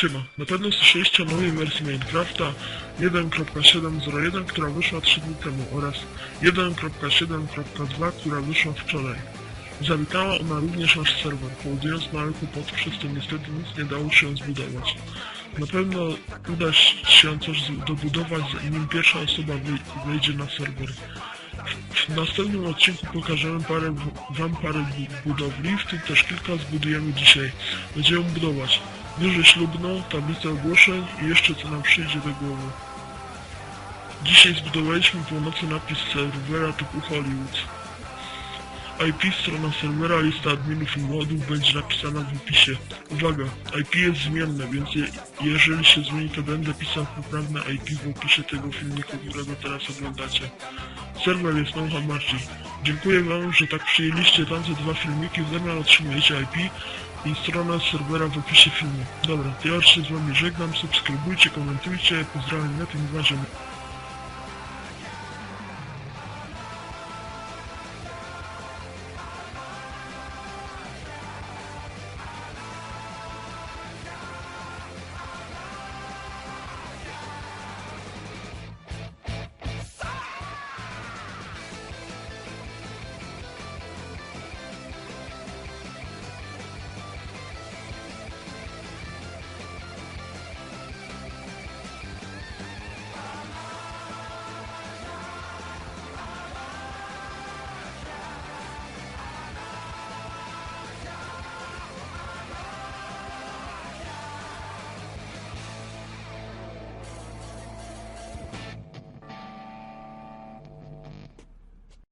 Siema, na pewno słyszeliście o nowej wersji Minecrafta 1.7.01, która wyszła 3 dni temu oraz 1.7.2, która wyszła wczoraj. Zawitała ona również nasz serwer, powodując małe kłopoty, przez co niestety nic nie dało się zbudować. Na pewno uda się coś dobudować, zanim pierwsza osoba wej- wejdzie na serwer. W następnym odcinku pokażemy parę, wam parę bu- budowli, w tym też kilka zbudujemy dzisiaj. Będziemy budować wieżę ślubną, tablicę ogłoszeń i jeszcze co nam przyjdzie do głowy. Dzisiaj zbudowaliśmy północy napis serwera typu Hollywood. IP strona serwera, lista adminów i modów będzie napisana w opisie. Uwaga, IP jest zmienne, więc je, jeżeli się zmieni to będę pisał poprawne IP w opisie tego filmiku, którego teraz oglądacie. Serwer jest No Hamachi. Dziękuję wam, że tak przyjęliście tamte dwa filmiki, w zamian otrzymujecie IP i stronę serwera w opisie filmu. Dobra, ja już się z wami żegnam, subskrybujcie, komentujcie, pozdrawiam na tym uważam.